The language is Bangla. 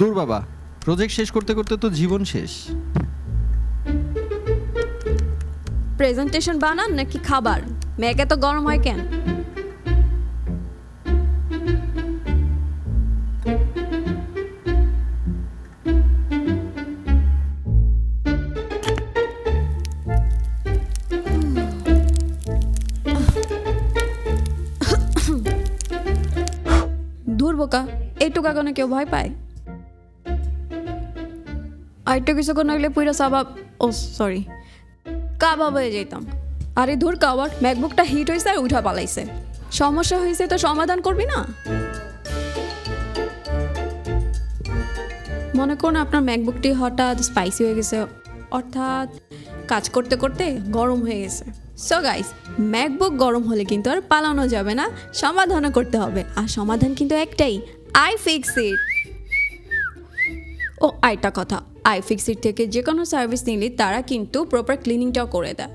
দূর বাবা প্রজেক্ট শেষ করতে করতে তো জীবন শেষ। প্রেজেন্টেশন বানান নাকি খাবার? মেয়েকে তো গরম হয় কেন? দূর বোকা, এইটুকু আগুনে কেউ ভয় পায়? আরেকটু কিছুক্ষণ হইলে পুরো সাবাব ও সরি কাবাব হয়ে যেতাম আরে ধুর কাবার ম্যাকবুকটা হিট হয়েছে আর উঠা পালাইছে সমস্যা হয়েছে তো সমাধান করবি না মনে করুন আপনার ম্যাকবুকটি হঠাৎ স্পাইসি হয়ে গেছে অর্থাৎ কাজ করতে করতে গরম হয়ে গেছে সো গাইস ম্যাকবুক গরম হলে কিন্তু আর পালানো যাবে না সমাধানও করতে হবে আর সমাধান কিন্তু একটাই আই ফিক্স ইট ও আরেকটা কথা, আইফিক্সির থেকে যে কোনো সার্ভিস নিলে তারা কিন্তু প্রপার ক্লিনিংটাও করে দেয়।